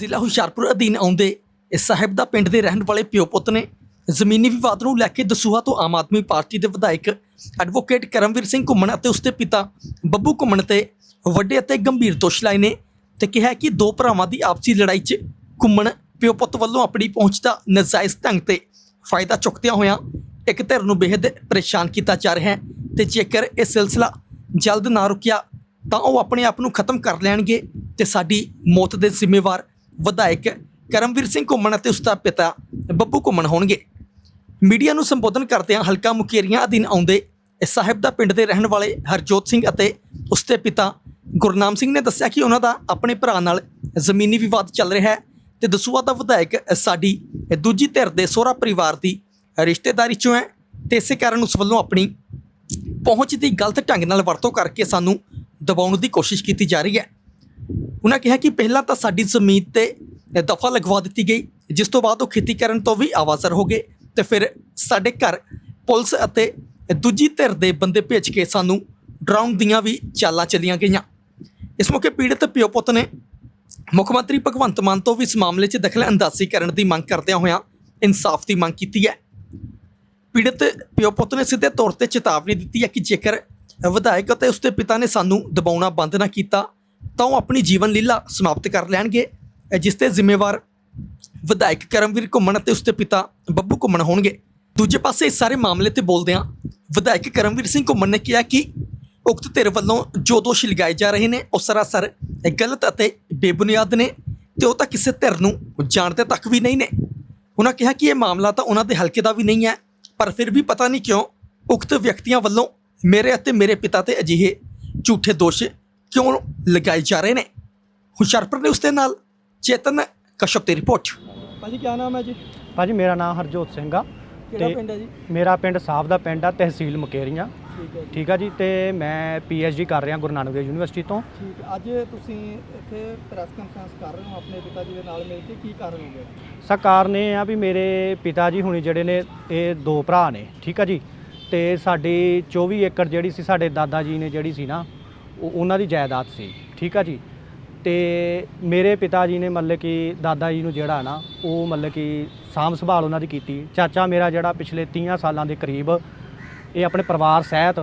ਜ਼ਿਲ੍ਹਾ ਹੁਸ਼ਿਆਰਪੁਰ ਅਧੀਨ ਆਉਂਦੇ ਇਸ ਸਾਹਿਬ ਦਾ ਪਿੰਡ ਦੇ ਰਹਿਣ ਵਾਲੇ ਪਿਓ ਪੁੱਤ ਨੇ ਜ਼ਮੀਨੀ ਵਿਵਾਦ ਨੂੰ ਲੈ ਕੇ ਦਸੂਹਾ ਤੋਂ ਆਮ ਆਦਮੀ ਪਾਰਟੀ ਦੇ ਵਿਧਾਇਕ ਐਡਵੋਕੇਟ ਕਰਮਵੀਰ ਸਿੰਘ ਘੁੰਮਣ ਅਤੇ ਉਸਦੇ ਪਿਤਾ ਬੱਬੂ ਘੁੰਮਣ ਤੇ ਵੱਡੇ ਅਤੇ ਗੰਭੀਰ ਦੋਸ਼ ਲਾਏ ਨੇ ਤੇ ਕਿਹਾ ਕਿ ਦੋ ਭਰਾਵਾਂ ਦੀ ਆਪਸੀ ਲੜਾਈ 'ਚ ਘੁੰਮਣ ਪਿਓ ਪੁੱਤ ਵੱਲੋਂ ਆਪਣੀ ਪਹੁੰਚ ਦਾ ਨਜਾਇਜ਼ ਢੰਗ ਤੇ ਫਾਇਦਾ ਚੁੱਕਦਿਆਂ ਹੋਇਆਂ ਇੱਕ ਧਿਰ ਨੂੰ ਬੇਹੱਦ ਪਰੇਸ਼ਾਨ ਕੀਤਾ ਜਾ ਰਿਹਾ ਹੈ ਤੇ ਜੇਕਰ ਇਹ ਸਿਲਸਿਲਾ ਜਲਦ ਨਾ ਰੁਕਿਆ ਤਾਂ ਉਹ ਆਪਣੇ ਆਪ ਨੂੰ ਖਤਮ ਕਰ ਲੈਣਗੇ ਤੇ ਸਾਡੀ ਮੌਤ ਦੇ ਜ਼ਿੰਮੇਵਾਰ ਵਿਧਾਇਕ ਕਰਮਵੀਰ ਸਿੰਘ ਘੁੰਮਣ ਅਤੇ ਉਸਦਾ ਪਿਤਾ ਬੱਬੂ ਘੁੰਮਣ ਹੋਣਗੇ। ਮੀਡੀਆ ਨੂੰ ਸੰਬੋਧਨ ਕਰਦਿਆਂ ਹਲਕਾ ਮੁਕੇਰੀਆਂ ਅਧੀਨ ਆਉਂਦੇ ਸਾਹਿਬ ਦਾ ਪਿੰਡ ਦੇ ਰਹਿਣ ਵਾਲੇ ਹਰਜੋਤ ਸਿੰਘ ਅਤੇ ਉਸਦੇ ਪਿਤਾ ਗੁਰਨਾਮ ਸਿੰਘ ਨੇ ਦੱਸਿਆ ਕਿ ਉਹਨਾਂ ਦਾ ਆਪਣੇ ਭਰਾ ਨਾਲ ਜ਼ਮੀਨੀ ਵਿਵਾਦ ਚੱਲ ਰਿਹਾ ਹੈ ਤੇ ਦਸੂਆ ਦਾ ਵਿਧਾਇਕ ਸਾਡੀ ਦੂਜੀ ਧਿਰ ਦੇ ਸਹੁਰਾ ਪਰਿਵਾਰ ਦੀ ਰਿਸ਼ਤੇਦਾਰੀ ਚੋਂ ਹੈ ਤੇ ਇਸੇ ਕਾਰਨ ਉਸ ਵੱਲੋਂ ਆਪਣੀ ਪਹੁੰਚ ਦੀ ਗਲਤ ਢੰਗ ਨਾਲ ਵਰਤੋਂ ਕਰਕੇ ਸਾਨੂੰ ਦਬਾਉਣ ਦੀ ਕੋਸ਼ਿਸ਼ ਕੀਤੀ ਜਾ ਰਹੀ ਹੈ। ਉਹਨਾਂ ਕਿਹਾ ਕਿ ਪਹਿਲਾਂ ਤਾਂ ਸਾਡੀ ਜ਼ਮੀਨ ਤੇ ਦਫਾ ਲਗਵਾ ਦਿੱਤੀ ਗਈ, ਜਿਸ ਤੋਂ ਬਾਅਦ ਉਹ ਖੇਤੀ ਕਰਨ ਤੋਂ ਵੀ ਆਵਾਜ਼ਰ ਹੋ ਗਏ ਤੇ ਫਿਰ ਸਾਡੇ ਘਰ ਪੁਲਿਸ ਅਤੇ ਦੂਜੀ ਧਿਰ ਦੇ ਬੰਦੇ ਭੇਜ ਕੇ ਸਾਨੂੰ ਡਰਾਉਣ ਦੀਆਂ ਵੀ ਚਾਲਾਂ ਚੱਲੀਆਂ ਗਈਆਂ। ਇਸ ਮੌਕੇ ਪੀੜਤ ਪਿਓ ਪੁੱਤ ਨੇ ਮੁੱਖ ਮੰਤਰੀ ਭਗਵੰਤ ਮਾਨ ਤੋਂ ਵੀ ਇਸ ਮਾਮਲੇ 'ਚ ਦਖਲ ਅੰਦਾਜ਼ੀ ਕਰਨ ਦੀ ਮੰਗ ਕਰਦਿਆਂ ਹੋਇਆਂ ਇਨਸਾਫ ਦੀ ਮੰਗ ਕੀਤੀ ਹੈ। ਪੀੜਤ ਪਿਓ ਪੁੱਤ ਨੇ ਸਿੱਧੇ ਤੌਰ ਤੇ ਚੇਤਾਵਨੀ ਦਿੱਤੀ ਹੈ ਕਿ ਜੇਕਰ ਵਿਧਾਇਕ ਅਤੇ ਉਸਦੇ ਪਿਤਾ ਨੇ ਸਾਨੂੰ ਦਬਾਉਣਾ ਬੰਦ ਨਾ ਕੀਤਾ ਤਾਂ ਉਹ ਆਪਣੀ ਜੀਵਨ ਲੀਲਾ ਸਮਾਪਤ ਕਰ ਲੈਣਗੇ ਜਿਸ ਤੇ ਜ਼ਿੰਮੇਵਾਰ ਵਿਧਾਇਕ ਕਰਮਵੀਰ ਘੁੰਮਣ ਅਤੇ ਉਸਦੇ ਪਿਤਾ ਬੱਬੂ ਘੁੰਮਣ ਹੋਣਗੇ। ਦੂਜੇ ਪਾਸੇ ਇਸ ਸਾਰੇ ਮਾਮਲੇ ਤੇ ਬੋਲਦਿਆਂ ਵਿਧਾਇਕ ਕਰਮਵੀਰ ਸਿੰਘ ਘੁੰਮਣ ਨੇ ਕਿਹਾ ਕਿ ਉਕਤ ਧਿਰ ਵੱਲੋਂ ਜੋ ਦੋਸ਼ ਲਗਾਏ ਜਾ ਰਹੇ ਨੇ, ਉਹ ਸਰਾਸਰ ਗਲਤ ਅਤੇ ਬੇਬੁਨਿਆਦ ਨੇ ਤੇ ਉਹ ਤਾਂ ਕਿਸੇ ਧਿਰ ਨੂੰ ਜਾਣਦੇ ਤੱਕ ਵੀ ਨਹੀਂ ਨੇ। ਉਹਨਾਂ ਕਿਹਾ ਕਿ ਇਹ ਮਾਮਲਾ ਤਾਂ ਉਹਨਾਂ ਦੇ ਹਲਕੇ ਦਾ ਵੀ ਨਹੀਂ ਹੈ, ਪਰ ਫਿਰ ਵੀ ਪਤਾ ਨਹੀਂ ਕਿਉਂ ਉਕਤ ਵਿਅਕਤੀਆਂ ਵੱਲੋਂ ਮੇਰੇ ਅਤੇ ਮੇਰੇ ਪਿਤਾ ਤੇ ਅਜਿਹੇ ਝੂਠੇ ਦੋਸ਼ ਕਿਉਂ ਲਗਾਏ ਜਾ ਰਹੇ ਨੇ? ਹੁਸ਼ਿਆਰਪੁਰ ਨੇ ਉਸਦੇ ਨਾਲ ਚੇਤਨ ਕਸ਼ਪ ਦੀ ਰਿਪੋਰਟ। ਭਾਜੀ ਕੀ ਨਾਮ ਹੈ ਜੀ? ਭਾਜੀ ਮੇਰਾ ਨਾਮ ਹਰਜੋਤ ਸਿੰਘ ਆ। ਕਿਹੜਾ ਤੇ ਪਿੰਡ ਹੈ ਜੀ? ਮੇਰਾ ਪਿੰਡ ਸਾਫ਼ ਦਾ ਪਿੰਡ ਆ ਤਹਿਸੀਲ ਮੁਕੇਰੀਆਂ। ਠੀਕ ਹੈ ਆ ਜੀ ਤੇ ਮੈਂ ਡੀ ਕਰ ਰਿਹਾ ਗੁਰੂ ਨਾਨਕ ਦੇਵ ਯੂਨੀਵਰਸਿਟੀ ਤੋਂ। ਠੀਕ ਹੈ। ਅੱਜ ਤੁਸੀਂ ਇੱਥੇ ਪ੍ਰੈਸ ਕਾਨਫਰੰਸ ਕਰ ਰਹੇ ਹੋ ਆਪਣੇ ਪਿਤਾ ਜੀ ਦੇ ਨਾਲ ਮਿਲ ਕੇ ਕੀ ਕਾਰਨ ਹੋ ਗਿਆ? ਸਾ ਕਾਰਨ ਇਹ ਆ ਵੀ ਮੇਰੇ ਪਿਤਾ ਜੀ ਹੁਣੀ ਜਿਹੜੇ ਨੇ ਇਹ ਦੋ ਭਰਾ ਨੇ ਠੀਕ ਆ ਜੀ। ਤੇ ਸਾਡੀ 24 ਏਕੜ ਜਿਹੜੀ ਸੀ ਸਾਡੇ ਦਾਦਾ ਜੀ ਨੇ ਜਿਹੜੀ ਸੀ ਨਾ ਉਹ ਉਹਨਾਂ ਦੀ ਜਾਇਦਾਦ ਸੀ। ਠੀਕ ਆ ਜੀ? ਤੇ ਮੇਰੇ ਪਿਤਾ ਜੀ ਨੇ ਮਤਲਬ ਕਿ ਦਾਦਾ ਜੀ ਨੂੰ ਜਿਹੜਾ ਨਾ, ਉਹ ਮਤਲਬ ਕਿ ਸਾਂਭ ਸੰਭਾਲ ਉਹਨਾਂ ਦੀ ਕੀਤੀ। ਚਾਚਾ ਮੇਰਾ ਜਿਹੜਾ ਪਿਛਲੇ 30 ਸਾਲਾਂ ਦੇ ਕਰੀਬ, ਇਹ ਆਪਣੇ ਪਰਿਵਾਰ ਸਹਿਤ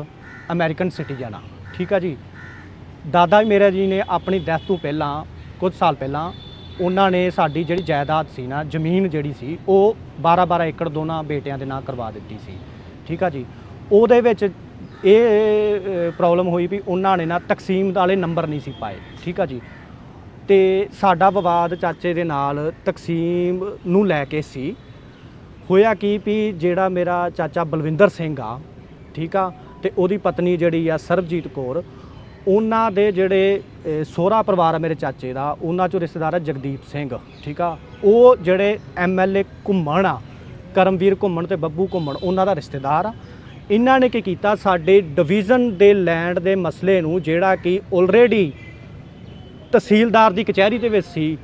ਅਮਰੀਕਨ ਸਿਟੀਜ਼ਨ ਆ। ਠੀਕ ਆ ਜੀ? ਦਾਦਾ ਮੇਰਾ ਜੀ ਨੇ ਆਪਣੀ ਡੈਥ ਤੋਂ ਪਹਿਲਾਂ, ਕੁਝ ਸਾਲ ਪਹਿਲਾਂ, ਉਹਨਾਂ ਨੇ ਸਾਡੀ ਜਿਹੜੀ ਜਾਇਦਾਦ ਸੀ ਨਾ, ਜ਼ਮੀਨ ਜਿਹੜੀ ਸੀ, ਉਹ 12-12 ਏਕੜ ਦੋਨਾਂ ਬੇਟਿਆਂ ਦੇ ਨਾਂ ਕਰਵਾ ਦਿੱਤੀ ਸੀ। ਠੀਕ ਆ ਜੀ? ਉਹਦੇ ਵਿੱਚ ਇਹ ਪ੍ਰੋਬਲਮ ਹੋਈ ਵੀ ਉਹਨਾਂ ਨੇ ਨਾ ਤਕਸੀਮ ਵਾਲੇ ਨੰਬਰ ਨਹੀਂ ਸੀ ਪਾਏ, ਠੀਕ ਆ ਜੀ। ਤੇ ਸਾਡਾ ਵਿਵਾਦ ਚਾਚੇ ਦੇ ਨਾਲ ਤਕਸੀਮ ਨੂੰ ਲੈ ਕੇ ਸੀ। ਹੋਇਆ ਕੀ ਵੀ ਜਿਹੜਾ ਮੇਰਾ ਚਾਚਾ ਬਲਵਿੰਦਰ ਸਿੰਘ ਆ, ਠੀਕ ਆ, ਤੇ ਉਹਦੀ ਪਤਨੀ ਜਿਹੜੀ ਆ ਸਰਬਜੀਤ ਕੌਰ, ਉਹਨਾਂ ਦੇ ਜਿਹੜੇ ਸੋਹਰਾ ਪਰਿਵਾਰ ਆ ਮੇਰੇ ਚਾਚੇ ਦਾ, ਉਹਨਾਂ ਚੋਂ ਰਿਸ਼ਤੇਦਾਰ ਆ ਜਗਦੀਪ ਸਿੰਘ, ਠੀਕ ਆ। ਉਹ ਜਿਹੜੇ ਐਮਐਲਏ ਘੁੰਮਣ ਆ, ਕਰਮਵੀਰ ਘੁੰਮਣ ਤੇ ਬੱਬੂ ਘੁੰਮਣ, ਉਹਨਾਂ ਦਾ ਰਿਸ਼ਤੇਦਾਰ ਆ। ਇਹਨਾਂ ਨੇ ਕੀ ਕੀਤਾ? ਸਾਡੇ ਡਿਵੀਜ਼ਨ ਦੇ ਲੈਂਡ ਦੇ ਮਸਲੇ ਨੂੰ ਜਿਹੜਾ ਕਿ ਆਲਰੇਡੀ ਤਹਿਸੀਲਦਾਰ ਦੀ ਕਚਹਿਰੀ ਦੇ ਵਿੱਚ ਸੀ,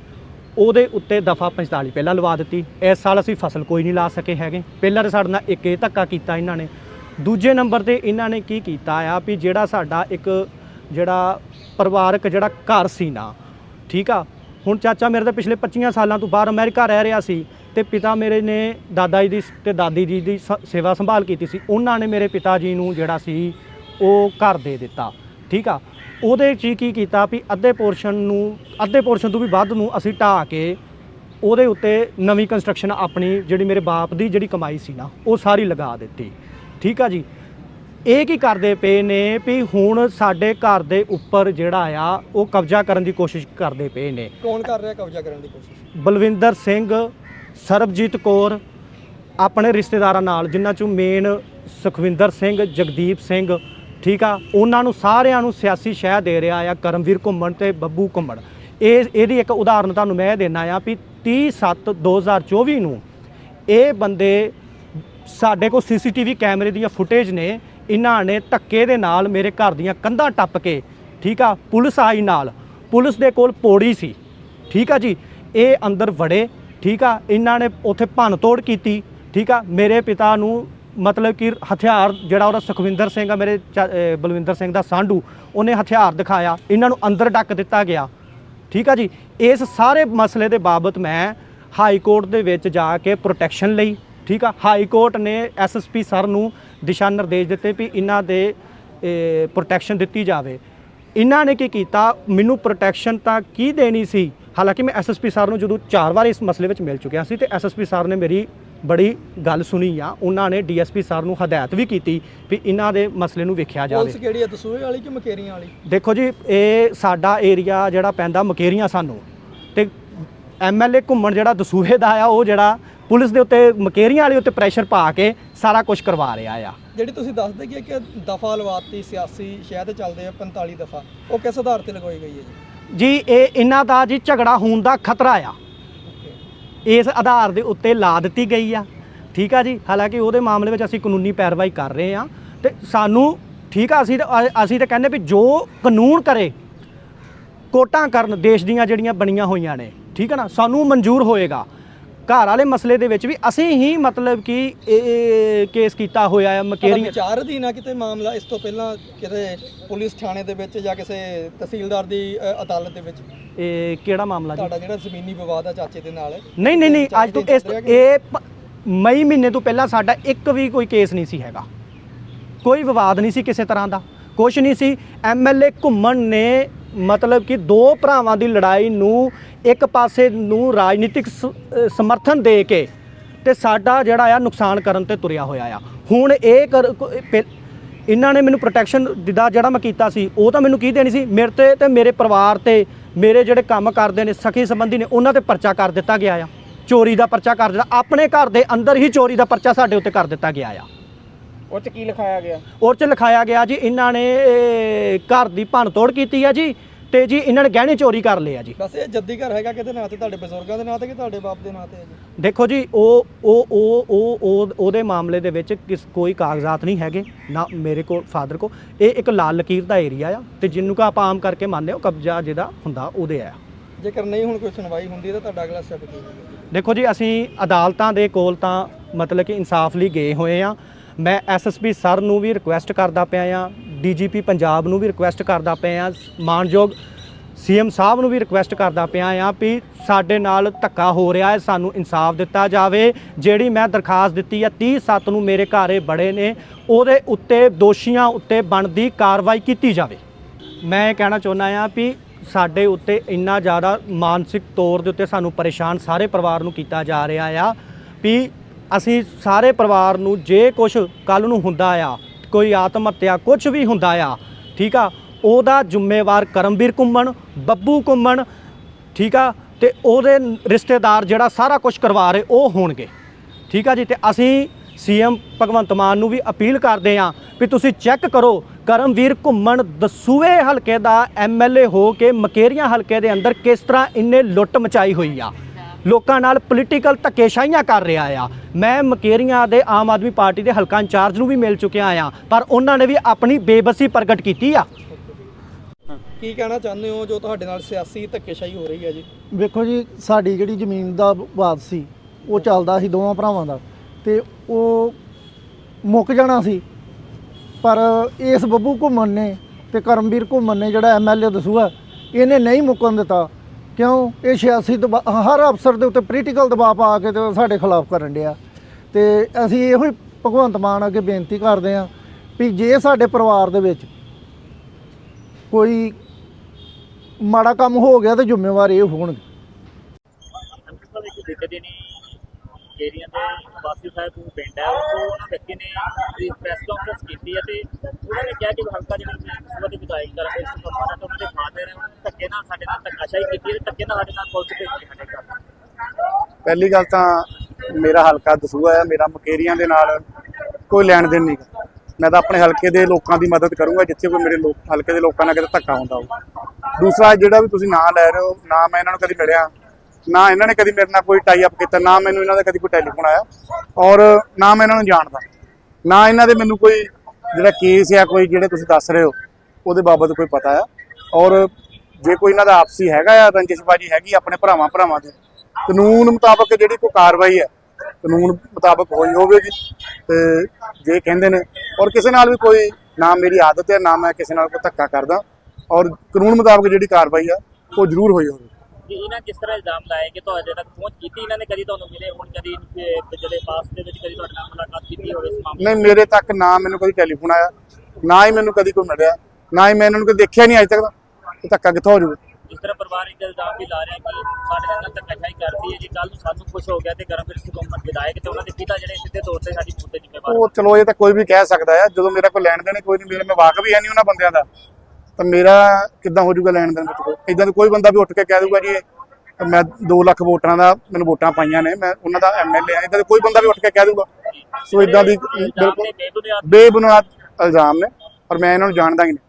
ਉਹਦੇ ਉੱਤੇ ਦਫਾ 45 ਪਹਿਲਾਂ ਲਵਾ ਦਿੱਤੀ। ਇਸ ਸਾਲ ਅਸੀਂ ਫਸਲ ਕੋਈ ਨਹੀਂ ਲਾ ਸਕੇ ਹੈਗੇ। ਪਹਿਲਾਂ ਤਾਂ ਸਾਡੇ ਨਾਲ ਇੱਕ ਇਹ ਧੱਕਾ ਕੀਤਾ ਇਹਨਾਂ ਨੇ। ਦੂਜੇ ਨੰਬਰ ਤੇ ਇਹਨਾਂ ਨੇ ਕੀ ਕੀਤਾ ਆ ਵੀ ਜਿਹੜਾ ਸਾਡਾ ਇੱਕ ਜਿਹੜਾ ਪਰਿਵਾਰਕ ਜਿਹੜਾ ਘਰ ਸੀ ਨਾ, ਠੀਕ ਆ? ਹੁਣ ਚਾਚਾ ਮੇਰੇ ਤਾਂ ਪਿਛਲੇ 25 ਸਾਲਾਂ ਤੋਂ ਬਾਹਰ ਅਮਰੀਕਾ ਰਹਿ ਰਿਹਾ ਸੀ। ਤੇ ਪਿਤਾ ਮੇਰੇ ਨੇ ਦਾਦਾ ਜੀ ਦੀ ਤੇ ਦਾਦੀ ਜੀ ਦੀ ਸ- ਸੇਵਾ ਸੰਭਾਲ ਕੀਤੀ ਸੀ। ਉਹਨਾਂ ਨੇ ਮੇਰੇ ਪਿਤਾ ਜੀ ਨੂੰ ਜਿਹੜਾ ਸੀ ਉਹ ਘਰ ਦੇ ਦਿੱਤਾ। ਠੀਕ ਆ? ਉਹਦੇ 'ਚ ਕੀ ਕੀਤਾ ਵੀ ਅੱਧੇ ਪੋਰਸ਼ਨ ਨੂੰ ਅੱਧੇ ਪੋਰਸ਼ਨ ਤੋਂ ਵੀ ਵੱਧ ਨੂੰ ਅਸੀਂ ਢਾਹ ਕੇ ਉਹਦੇ ਉੱਤੇ ਨਵੀਂ ਕੰਸਟਰਕਸ਼ਨ ਆਪਣੀ ਜਿਹੜੀ ਮੇਰੇ ਬਾਪ ਦੀ ਜਿਹੜੀ ਕਮਾਈ ਸੀ ਨਾ ਉਹ ਸਾਰੀ ਲਗਾ ਦਿੱਤੀ। ਠੀਕ ਆ ਜੀ? ਇਹ ਕੀ ਕਰਦੇ ਪਏ ਨੇ ਵੀ ਹੁਣ ਸਾਡੇ ਘਰ ਦੇ ਉੱਪਰ ਜਿਹੜਾ ਆ ਉਹ ਕਬਜ਼ਾ ਕਰਨ ਦੀ ਕੋਸ਼ਿਸ਼ ਕਰਦੇ ਪਏ ਨੇ। ਕੌਣ ਕਰ ਰਿਹਾ ਕਬਜ਼ਾ ਕਰਨ ਦੀ ਕੋਸ਼ਿਸ਼? ਬਲਵਿੰਦਰ ਸਿੰਘ ਸਰਬਜੀਤ ਕੌਰ ਆਪਣੇ ਰਿਸ਼ਤੇਦਾਰਾਂ ਨਾਲ, ਜਿਨ੍ਹਾਂ ਚੋਂ ਮੇਨ ਸੁਖਵਿੰਦਰ ਸਿੰਘ, ਜਗਦੀਪ ਸਿੰਘ, ਠੀਕ ਆ, ਉਹਨਾਂ ਨੂੰ ਸਾਰਿਆਂ ਨੂੰ ਸਿਆਸੀ ਸ਼ਹਿ ਦੇ ਰਿਹਾ ਆ ਕਰਮਵੀਰ ਘੁੰਮਣ ਤੇ ਬੱਬੂ ਘੁੰਮਣ। ਇਹ, ਇਹਦੀ ਇੱਕ ਉਦਾਹਰਨ ਤੁਹਾਨੂੰ ਮੈਂ ਇਹ ਦੇਣਾ ਆ ਵੀ 30 7 2024 ਨੂੰ ਇਹ ਬੰਦੇ ਸਾਡੇ ਕੋਲ ਸੀਸੀਟੀਵੀ ਕੈਮਰੇ ਦੀਆਂ ਫੁਟੇਜ ਨੇ, ਇਹਨਾਂ ਨੇ ਧੱਕੇ ਦੇ ਨਾਲ ਮੇਰੇ ਘਰ ਦੀਆਂ ਕੰਧਾਂ ਟੱਪ ਕੇ, ਠੀਕ ਆ, ਪੁਲਿਸ ਆਈ ਨਾਲ। ਪੁਲਿਸ ਦੇ ਕੋਲ ਪੌੜੀ ਸੀ, ਠੀਕ ਆ ਜੀ, ਇਹ ਅੰਦਰ ਵੜੇ ਠੀਕ ਆ? ਇਹਨਾਂ ਨੇ ਉੱਥੇ ਭੰਨ ਤੋੜ ਕੀਤੀ, ਠੀਕ ਆ? ਮੇਰੇ ਪਿਤਾ ਨੂੰ ਮਤਲਬ ਕਿ ਹਥਿਆਰ ਜਿਹੜਾ ਉਹਦਾ ਸੁਖਵਿੰਦਰ ਸਿੰਘ ਆ, ਮੇਰੇ ਚਾ- ਬਲਵਿੰਦਰ ਸਿੰਘ ਦਾ ਸਾਂਢੂ, ਉਹਨੇ ਹਥਿਆਰ ਦਿਖਾਇਆ, ਇਹਨਾਂ ਨੂੰ ਅੰਦਰ ਡੱਕ ਦਿੱਤਾ ਗਿਆ। ਠੀਕ ਆ ਜੀ? ਇਸ ਸਾਰੇ ਮਸਲੇ ਦੇ ਬਾਬਤ ਮੈਂ ਹਾਈ ਕੋਰਟ ਦੇ ਵਿੱਚ ਜਾ ਕੇ ਪ੍ਰੋਟੈਕਸ਼ਨ ਲਈ, ਠੀਕ ਆ? ਹਾਈ ਕੋਰਟ ਨੇ ਐਸਐਸਪੀ ਸਰ ਨੂੰ ਦਿਸ਼ਾ ਨਿਰਦੇਸ਼ ਦਿੱਤੇ ਵੀ ਇਹਨਾਂ ਦੇ ਪ੍ਰੋਟੈਕਸ਼ਨ ਦਿੱਤੀ ਜਾਵੇ। ਇਹਨਾਂ ਨੇ ਕੀ ਕੀਤਾ? ਮੈਨੂੰ ਪ੍ਰੋਟੈਕਸ਼ਨ ਤਾਂ ਕੀ ਦੇਣੀ ਸੀ? ਹਾਲਾਂਕਿ ਮੈਂ ਐਸਐਸਪੀ ਸਰ ਨੂੰ ਜਦੋਂ ਚਾਰ ਵਾਰ ਇਸ ਮਸਲੇ ਵਿੱਚ ਮਿਲ ਚੁੱਕਿਆ ਸੀ ਤੇ ਐਸਐਸਪੀ ਸਰ ਨੇ ਮੇਰੀ ਬੜੀ ਗੱਲ ਸੁਣੀ ਆ। ਉਹਨਾਂ ਨੇ ਡੀਐਸਪੀ ਸਰ ਨੂੰ ਹਦਾਇਤ ਵੀ ਕੀਤੀ ਵੀ ਇਹਨਾਂ ਦੇ ਮਸਲੇ ਨੂੰ ਵੇਖਿਆ ਜਾਵੇ। ਪੁਲਿਸ ਕਿਹੜੀ ਹੈ ਦਸੂਹੇ ਵਾਲੀ ਕਿ ਮਕੇਰੀਆਂ ਵਾਲੀ? ਦੇਖੋ ਜੀ ਇਹ ਸਾਡਾ ਏਰੀਆ ਜਿਹੜਾ ਪੈਂਦਾ ਮਕੇਰੀਆਂ ਸਾਨੂੰ। ਤੇ ਐਮਐਲਏ ਘੁੰਮਣ ਜਿਹੜਾ ਦਸੂਹੇ ਦਾ ਆ ਉਹ ਜਿਹੜਾ ਪੁਲਿਸ ਦੇ ਉੱਤੇ ਮਕੇਰੀਆਂ ਵਾਲੇ ਉੱਤੇ ਪ੍ਰੈਸ਼ਰ ਪਾ ਕੇ ਸਾਰਾ ਕੁਝ ਕਰਵਾ ਰਿਹਾ ਆ। ਜਿਹੜੀ ਤੁਸੀਂ ਦੱਸਦੇ ਕਿ ਕਿ ਦਫਾ ਲਵਾਤੀ ਸਿਆਸੀ ਸ਼ਹਿਦ ਚੱਲਦੇ ਆ 45 ਦਫਾ ਉਹ ਕਿਸ ਆਧਾਰ ਤੇ ਲਗਾਈ ਗਈ ਹੈ ਜੀ? ਜੀ, ਇਹ ਇਹਨਾਂ ਦਾ ਜੀ ਝਗੜਾ ਹੋਣ ਦਾ ਖਤਰਾ ਆ। ਇਸ ਆਧਾਰ ਦੇ ਉੱਤੇ ਲਾ ਦਿੱਤੀ ਗਈ ਆ। ਠੀਕ ਆ ਜੀ? ਹਾਲਾਂਕਿ ਉਹਦੇ ਮਾਮਲੇ ਵਿੱਚ ਅਸੀਂ ਕਾਨੂੰਨੀ ਪੈਰਵਾਈ ਕਰ ਰਹੇ ਆ। ਤੇ ਸਾਨੂੰ, ਠੀਕ ਆ, ਅਸੀਂ ਤਾਂ- ਅ- ਅਸੀਂ ਤਾਂ ਕਹਿੰਦੇ ਵੀ ਜੋ ਕਾਨੂੰਨ ਕਰੇ, ਕੋਟਾਂ ਕਰਨ, ਦੇਸ਼ ਦੀਆਂ ਜਿਹੜੀਆਂ ਬਣੀਆਂ ਹੋਈਆਂ ਨੇ, ਠੀਕ ਆ ਨਾ? ਸਾਨੂੰ ਮਨਜ਼ੂਰ ਹੋਏਗਾ। ਘਰ ਵਾਲੇ ਮਸਲੇ ਦੇ ਵਿੱਚ ਵੀ ਅਸੀਂ ਹੀ ਮਤਲਬ ਕਿ ਇਹ ਕੇਸ ਕੀਤਾ ਹੋਇਆ ਹੈ ਤੁਹਾਡਾ ਮਕੇਰੀਆਂ ਵਿਚਾਰ ਅਧੀਨ ਆ ਕਿਤੇ ਮਾਮਲਾ ਇਸ ਤੋਂ ਪਹਿਲਾਂ ਕਿਤੇ ਪੁਲਿਸ ਥਾਣੇ ਦੇ ਵਿੱਚ ਜਾਂ ਕਿਸੇ ਤਹਿਸੀਲਦਾਰ ਦੀ ਅ, ਅਦਾਲਤ ਦੇ ਵਿੱਚ? ਇਹ ਕਿਹੜਾ ਮਾਮਲਾ ਜੀ? ਤੁਹਾਡਾ ਜਿਹੜਾ ਜ਼ਮੀਨੀ ਵਿਵਾਦ ਆ ਚਾਚੇ ਦੇ ਨਾਲ ਨਹੀਂ ਨਹੀਂ ਨਹੀਂ ਅੱਜ ਤੋਂ ਇਸ ਦੇ ਇਹ ਪ- ਮਈ ਮਹੀਨੇ ਤੋਂ ਪਹਿਲਾਂ ਸਾਡਾ ਇੱਕ ਵੀ ਕੋਈ ਕੇਸ ਨਹੀਂ ਸੀ ਹੈਗਾ। ਕੋਈ ਵਿਵਾਦ ਨਹੀਂ ਸੀ ਕਿਸੇ ਤਰ੍ਹਾਂ ਦਾ। ਕੁਛ ਨਹੀਂ ਸੀ। ਐਮਐਲਏ ਘੁੰਮਣ ਨੇ ਮਤਲਬ ਕਿ ਦੋ ਭਰਾਵਾਂ ਦੀ ਲੜਾਈ ਨੂੰ ਇੱਕ ਪਾਸੇ ਨੂੰ ਰਾਜਨੀਤਿਕ ਸ- ਸਮਰਥਨ ਦੇ ਕੇ ਤੇ ਸਾਡਾ ਜਿਹੜਾ ਆ ਨੁਕਸਾਨ ਕਰਨ ਤੇ ਤੁਰਿਆ ਹੋਇਆ ਆ। ਹੁਣ ਇਹ ਕਰ- ਇਹਨਾਂ ਨੇ ਮੈਨੂੰ ਪ੍ਰੋਟੈਕਸ਼ਨ ਦਾ ਜਿਹੜਾ ਮੈਂ ਕੀਤਾ ਸੀ, ਉਹ ਤਾਂ ਮੈਨੂੰ ਕੀ ਦੇਣੀ ਸੀ? ਮੇਰੇ ਤੇ ਤੇ ਮੇਰੇ ਪਰਿਵਾਰ ਤੇ ਮੇਰੇ ਜਿਹੜੇ ਕੰਮ ਕਰਦੇ ਨੇ, ਸਖੀ ਸੰਬੰਧੀ ਨੇ, ਉਹਨਾਂ ਤੇ ਪਰਚਾ ਕਰ ਦਿੱਤਾ ਗਿਆ ਆ। ਚੋਰੀ ਦਾ ਪਰਚਾ ਕਰ ਦਿੱਤਾ। ਆਪਣੇ ਘਰ ਦੇ ਅੰਦਰ ਹੀ ਚੋਰੀ ਦਾ ਪਰਚਾ ਸਾਡੇ ਉੱਤੇ ਕਰ ਦਿੱਤਾ ਗਿਆ ਆ। ਉਹ ਚ ਕੀ ਲਿਖਾਇਆ ਗਿਆ? ਉਹ 'ਚ ਲਿਖਾਇਆ ਗਿਆ ਜੀ ਇਹਨਾਂ ਨੇ ਇਹ, ਘਰ ਦੀ ਭੰਨ ਤੋੜ ਕੀਤੀ ਆ ਜੀ ਤੇ ਜੀ ਇਹਨਾਂ ਨੇ ਗਹਿਣੇ ਚੋਰੀ ਕਰ ਲਏ ਆ ਜੀ। ਬਸ ਇਹ ਜੱਦੀ ਘਰ ਹੈਗਾ ਕਿਤੇ ਨਾਂ ਤੇ ਤੁਹਾਡੇ ਬਜ਼ੁਰਗਾਂ ਦੇ ਨਾਂ ਤੇ ਕਿ ਤੁਹਾਡੇ ਬਾਪ ਦੇ ਨਾਂ ਤੇ ਹੈ ਜੀ? ਦੇਖੋ ਜੀ ਉਹ ਉਹ ਉਹ ਉਹ ਉਹ- ਉਹਦੇ ਮਾਮਲੇ ਦੇ ਵਿੱਚ ਕਿਸ ਕੋਈ ਕਾਗਜ਼ਾਤ ਨਹੀਂ ਹੈਗੇ ਨਾ ਮੇਰੇ ਕੋਲ ਫਾਦਰ ਕੋ ਇਹ ਇੱਕ ਲਾਲ ਲਕੀਰ ਦਾ ਏਰੀਆ ਆ ਤੇ ਜਿਹਨੂੰ ਕਾ ਆਪਾਂ ਆਮ ਕਰਕੇ ਮੰਨਦੇ ਹਾਂ ਉਹ ਕਬਜ਼ਾ ਜਿਹਦਾ ਹੁੰਦਾ ਉਹਦੇ ਆ। ਜੇਕਰ ਨਹੀਂ ਹੁਣ ਕੋਈ ਸੁਣਵਾਈ ਹੁੰਦੀ ਤਾਂ ਤੁਹਾਡਾ ਅਗਲਾ ਸਟੈਪ ਕੀ ਹੋਵੇਗਾ ਦੇਖੋ ਜੀ ਅਸੀਂ ਅਦਾਲਤਾਂ ਦੇ ਕੋਲ ਤਾਂ ਮਤਲਬ ਕਿ ਇਨਸਾਫ ਲਈ ਗਏ ਹੋਏ ਆ ਮੈਂ ਐਸਐਸਪੀ ਸਰ ਨੂੰ ਵੀ ਰਿਕੁਐਸਟ ਕਰਦਾ ਪਿਆ ਆ ਡੀਜੀਪੀ ਪੰਜਾਬ ਨੂੰ ਵੀ ਰਿਕੁਐਸਟ ਕਰਦਾ ਪਿਆ ਆ ਮਾਨਯੋਗ ਸੀਐਮ ਸਾਹਿਬ ਨੂੰ ਵੀ ਰਿਕੁਐਸਟ ਕਰਦਾ ਪਿਆ ਆ ਵੀ ਸਾਡੇ ਨਾਲ ਧੱਕਾ ਹੋ ਰਿਹਾ ਹੈ, ਸਾਨੂੰ ਇਨਸਾਫ ਦਿੱਤਾ ਜਾਵੇ। ਜਿਹੜੀ ਮੈਂ ਦਰਖਾਸਤ ਦਿੱਤੀ ਆ 30 ਸੱਤ ਨੂੰ ਮੇਰੇ ਘਰੇ ਬੜੇ ਨੇ, ਉਹਦੇ ਉੱਤੇ ਦੋਸ਼ੀਆਂ ਉੱਤੇ ਬਣਦੀ ਕਾਰਵਾਈ ਕੀਤੀ ਜਾਵੇ। ਮੈਂ ਇਹ ਕਹਿਣਾ ਚਾਹੁੰਦਾ ਆ ਵੀ ਸਾਡੇ ਉੱਤੇ ਇੰਨਾ ਜ਼ਿਆਦਾ ਮਾਨਸਿਕ ਤੌਰ ਦੇ ਉੱਤੇ ਸਾਨੂੰ ਪਰੇਸ਼ਾਨ ਸਾਰੇ ਪਰਿਵਾਰ ਨੂੰ ਕੀਤਾ ਜਾ ਰਿਹਾ ਆ ਵੀ ਅਸੀਂ ਸਾਰੇ ਪਰਿਵਾਰ ਨੂੰ ਜੇ ਕੁਝ ਕੱਲ ਨੂੰ ਹੁੰਦਾ ਆ, ਕੋਈ ਆਤਮ ਹੱਤਿਆ ਕੁਝ ਵੀ ਹੁੰਦਾ ਆ, ਠੀਕ ਆ, ਉਹਦਾ ਜ਼ਿੰਮੇਵਾਰ ਕਰਮਵੀਰ ਘੁੰਮਣ, ਬੱਬੂ ਘੁੰਮਣ, ਠੀਕ ਆ, ਤੇ ਉਹਦੇ ਰਿਸ਼ਤੇਦਾਰ ਜਿਹੜਾ ਸਾਰਾ ਕੁਝ ਕਰਵਾ ਰਹੇ, ਉਹ ਹੋਣਗੇ। ਠੀਕ ਆ ਜੀ, ਤੇ ਅਸੀਂ ਸੀਐਮ ਭਗਵੰਤ ਮਾਨ ਨੂੰ ਵੀ ਅਪੀਲ ਕਰਦੇ ਹਾਂ ਵੀ ਤੁਸੀਂ ਚੈੱਕ ਕਰੋ, ਕਰਮਵੀਰ ਘੁੰਮਣ ਦਸੂਏ ਹਲਕੇ ਦਾ ਐਮਐਲਏ ਹੋ ਕੇ ਮਕੇਰੀਆਂ ਹਲਕੇ ਦੇ ਅੰਦਰ ਕਿਸ ਤਰ੍ਹਾਂ ਇੰਨੇ ਲੁੱਟ ਮਚਾਈ ਹੋਈ ਆ। ਲੋਕਾਂ ਨਾਲ ਪੋਲੀਟੀਕਲ ਧੱਕੇਸ਼ਾਹੀਆਂ ਕਰ ਰਿਹਾ ਆ। ਮੈਂ ਮਕੇਰੀਆਂ ਦੇ ਆਮ ਆਦਮੀ ਪਾਰਟੀ ਦੇ ਹਲਕਾ ਇੰਚਾਰਜ ਨੂੰ ਵੀ ਮਿਲ ਚੁੱਕਿਆ ਆ ਪਰ ਉਹਨਾਂ ਨੇ ਵੀ ਆਪਣੀ ਬੇਬਸੀ ਪ੍ਰਗਟ ਕੀਤੀ ਆ। ਕੀ ਕਹਿਣਾ ਚਾਹੁੰਦੇ ਹੋ? ਜੋ ਤੁਹਾਡੇ ਨਾਲ ਸਿਆਸੀ ਧੱਕੇਸ਼ਾਹੀ ਹੋ ਰਹੀ ਹੈ ਜੀ। ਵੇਖੋ ਜੀ ਸਾਡੀ ਜਿਹੜੀ ਜ਼ਮੀਨ ਦਾ ਵਾਦ ਸੀ ਉਹ ਚੱਲਦਾ ਸੀ ਦੋਵਾਂ ਭਰਾਵਾਂ ਦਾ। ਤੇ ਉਹ ਮੁੱਕ ਜਾਣਾ ਸੀ। ਪਰ ਇਸ ਬੱਬੂ ਘੁੰਮਣ ਨੇ ਤੇ ਕਰਮਵੀਰ ਘੁੰਮਣ ਨੇ ਜਿਹੜਾ ਐਮਐਲਏ ਦਸੂਆ ਇਹਨੇ ਨਹੀਂ ਮੁੱਕਣ ਦਿੱਤਾ। ਕਿਉਂ? ਇਹ ਸਿਆਸੀ ਦਬਾ, ਹਰ ਅਫਸਰ ਦੇ ਉੱਤੇ ਪੋਲੀਟੀਕਲ ਦਬਾਅ ਪਾ ਕੇ ਤੇ ਸਾਡੇ ਖਿਲਾਫ ਕਰਨ ਡਿਆ। ਤੇ ਅਸੀਂ ਇਹੋ ਹੀ ਭਗਵੰਤ ਮਾਨ ਅੱਗੇ ਬੇਨਤੀ ਕਰਦੇ ਹਾਂ ਵੀ ਜੇ ਸਾਡੇ ਪਰਿਵਾਰ ਦੇ ਵਿੱਚ ਕੋਈ ਮਾੜਾ ਕੰਮ ਹੋ ਗਿਆ ਤੇ ਜ਼ਿੰਮੇਵਾਰ ਇਹ ਹੋਣਗੇ। ਏਰੀਆ ਦੇ ਵਾਸੀ ਸਾਹਿਬ ਨੂੰ ਪਿੰਡ ਹੈ, ਉਹ ਉਹਨਾਂ ਵਿਅਕਤੀ ਨੇ ਪ੍ਰੈਸ ਕਾਨਫਰੰਸ ਕੀਤੀ ਹੈ ਤੇ ਉਹਨਾਂ ਨੇ ਕਿਹਾ ਕਿ ਹਲਕਾ ਜਿਹੜਾ ਸਵੇਰ ਦੇ ਵਿਧਾਇਕ ਕਰ ਇਸ ਕੰਮਾਂ ਦਾ ਉਹਨਾਂ ਦੇ ਫਾਦਰ ਹੈ ਉਹਨਾਂ ਨੇ ਧੱਕੇ ਨਾਲ ਸਾਡੇ ਨਾਲ ਧੱਕਾਸ਼ਾਹੀ ਕੀਤੀ ਹੈ ਧੱਕੇ ਨਾਲ ਸਾਡੇ ਨਾਲ ਪੁਲਿਸ ਭੇਜੀ ਸਾਡੇ ਘਰ ਪਹਿਲੀ ਗੱਲ ਤਾਂ ਮੇਰਾ ਹਲਕਾ ਦਸੂਆ ਹੈ, ਮੇਰਾ ਮਕੇਰੀਆਂ ਦੇ ਨਾਲ ਕੋਈ ਲੈਣ ਦੇਣ ਨਹੀਂ ਮੈਂ ਤਾਂ ਆਪਣੇ ਹਲਕੇ ਦੇ ਲੋਕਾਂ ਦੀ ਮਦਦ ਕਰੂੰਗਾ, ਜਿੱਥੇ ਕੋਈ ਮੇਰੇ ਲੋਕ ਹਲਕੇ ਦੇ ਲੋਕਾਂ ਨਾਲ ਕਿਤੇ ਧੱਕਾ ਹੁੰਦਾ ਹੋ ਦੂਸਰਾ, ਜਿਹੜਾ ਵੀ ਤੁਸੀਂ ਨਾਂ ਲੈ ਰਹੇ ਹੋ, ਨਾ ਮੈਂ ਇਹਨਾਂ ਨੂੰ ਕਦੀ ਮਿਲਿਆ। ਨਾ ਇਹਨਾਂ ਨੇ ਕਦੀ ਮੇਰੇ ਨਾਲ ਕੋਈ ਟਾਈ ਅਪ ਕੀਤਾ, ਨਾ ਮੈਨੂੰ ਇਹਨਾਂ ਦਾ ਕਦੀ ਕੋਈ ਟੈਲੀਫੋਨ ਆਇਆ ਔਰ ਨਾ ਮੈਂ ਇਹਨਾਂ ਨੂੰ ਜਾਣਦਾ। ਨਾ ਇਹਨਾਂ ਦੇ ਮੈਨੂੰ ਕੋਈ ਜਿਹੜਾ ਕੇਸ ਆ ਕੋਈ ਜਿਹੜੇ ਤੁਸੀਂ ਦੱਸ ਰਹੇ ਹੋ, ਉਹਦੇ ਬਾਬਤ ਕੋਈ ਪਤਾ ਆ। ਔਰ ਜੇ ਕੋਈ ਇਹਨਾਂ ਦਾ ਆਪਸੀ ਹੈਗਾ ਆ, ਰੰਜਿਸ਼ਬਾਜੀ ਹੈਗੀ ਆਪਣੇ ਭਰਾਵਾਂ ਭਰਾਵਾਂ ਦੀ, ਕਾਨੂੰਨ ਮੁਤਾਬਕ ਜਿਹੜੀ ਕੋਈ ਕਾਰਵਾਈ ਹੈ ਕਾਨੂੰਨ ਮੁਤਾਬਕ ਹੋਈ ਹੋਵੇਗੀ। ਤੇ ਜੇ ਕਹਿੰਦੇ ਨੇ, ਔਰ ਕਿਸੇ ਨਾਲ ਵੀ ਕੋਈ ਨਾ ਮੇਰੀ ਆਦਤ ਹੈ ਨਾ ਮੈਂ ਕਿਸੇ ਨਾਲ ਕੋਈ ਧੱਕਾ ਕਰਦਾ, ਔਰ ਕਾਨੂੰਨ ਮੁਤਾਬਕ ਜਿਹੜੀ ਕਾਰਵਾਈ ਆ, ਉਹ ਜ਼ਰੂਰ ਹੋਈ ਹੋਵੇ ਕਿ ਇਹਨਾਂ ਕਿਸ ਤਰ੍ਹਾਂ ਇਲਜ਼ਾਮ ਲਾਏ ਕਿ ਤੁਹਾਡੇ ਤੱਕ ਪਹੁੰਚ ਕੀਤੀ ਇਹਨਾਂ ਨੇ? ਕਦੀ ਤੁਹਾਨੂੰ ਮਿਲੇ ਹੁਣ ਕਦੀ ਜਿਹੜੇ ਪਾਸ ਦੇ ਵਿੱਚ ਕਦੀ ਤੁਹਾਡੇ ਨਾਲ ਮੁਲਾਕਾਤ ਕੀਤੀ ਹੋਵੇ ਇਸ ਮਾਮਲੇ ਨਹੀਂ ਮੇਰੇ ਤੱਕ ਨਾ ਮੈਨੂੰ ਕਦੀ ਟੈਲੀਫੋਨ ਆਇਆ ਨਾ ਹੀ ਮੈਨੂੰ ਕਦੀ ਕੋਈ ਮਿਲਿਆ ਨਾ ਹੀ ਮੈਂ ਇਹਨਾਂ ਨੂੰ ਕਦੇ ਦੇਖਿਆ ਨਹੀਂ ਅਜੇ ਤੱਕ ਇਹ ਧੱਕਾ ਕਿੱਥੋਂ ਹੋ ਜੂਗਾ ਜਿਸ ਤਰ੍ਹਾਂ ਪਰਿਵਾਰ ਇੱਕ ਇਲਜ਼ਾਮ ਵੀ ਲਾ ਰਿਹਾ ਕਿ ਸਾਡੇ ਨਾਲ ਧੱਕਾਸ਼ਾਹੀ ਕਰਦੀ ਹੈ ਜੀ ਕੱਲ ਨੂੰ ਸਾਨੂੰ ਕੁਝ ਹੋ ਗਿਆ ਤੇ ਕਰਮਵੀਰ ਸਿੰਘ ਘੁੰਮਣ ਵਿਧਾਇਕ ਤੇ ਉਹਨਾਂ ਦੇ ਪਿਤਾ ਜਿਹੜੇ ਸਿੱਧੇ ਤੌਰ ਤੇ ਸਾਡੀ ਮੌਤ ਦੇ ਜ਼ਿੰਮੇਵਾਰ ਉਹ ਚਲੋ ਇਹ ਤਾਂ ਕੋਈ ਵੀ ਕਹਿ ਸਕਦਾ ਹੈ ਜਦੋਂ ਮੇਰਾ ਕੋਈ ਲੈਣ ਦੇਣ ਕੋਈ ਨਹੀਂ ਮੇਰੇ ਮੈਂ ਵਾਕਫ ਹੀ ਹੈ ਨਹੀਂ ਉਹਨਾਂ ਬੰਦਿਆਂ ਦਾ। ਤਾਂ ਮੇਰਾ ਕਿੱਦਾਂ ਹੋ ਜਾਊਗਾ ਲੈਣ ਦੇਣ ਵਿੱਚ? ਇਦਾਂ ਦਾ ਕੋਈ ਬੰਦਾ ਵੀ ਉੱਠ ਕੇ ਕਹਿ ਦੂਗਾ ਜੀ ਮੈਂ 2 ਲੱਖ ਵੋਟਰਾਂ ਦਾ ਮੈਨੂੰ ਵੋਟਾਂ ਪਾਈਆਂ ਨੇ ਮੈਂ ਉਹਨਾਂ ਦਾ ਐਮਐਲਏ ਆ। ਇਦਾਂ ਦਾ ਕੋਈ ਬੰਦਾ ਵੀ ਉੱਠ ਕੇ ਕਹਿ ਦੂਗਾ ਸੋ ਇਦਾਂ ਦੀ ਬਿਲਕੁਲ ਬੇਬੁਨਿਆਦ ਇਲਜ਼ਾਮ ਨੇ ਪਰ ਮੈਂ ਇਹਨਾਂ ਨੂੰ ਜਾਣਦਾ ਹੀ ਨਹੀਂ।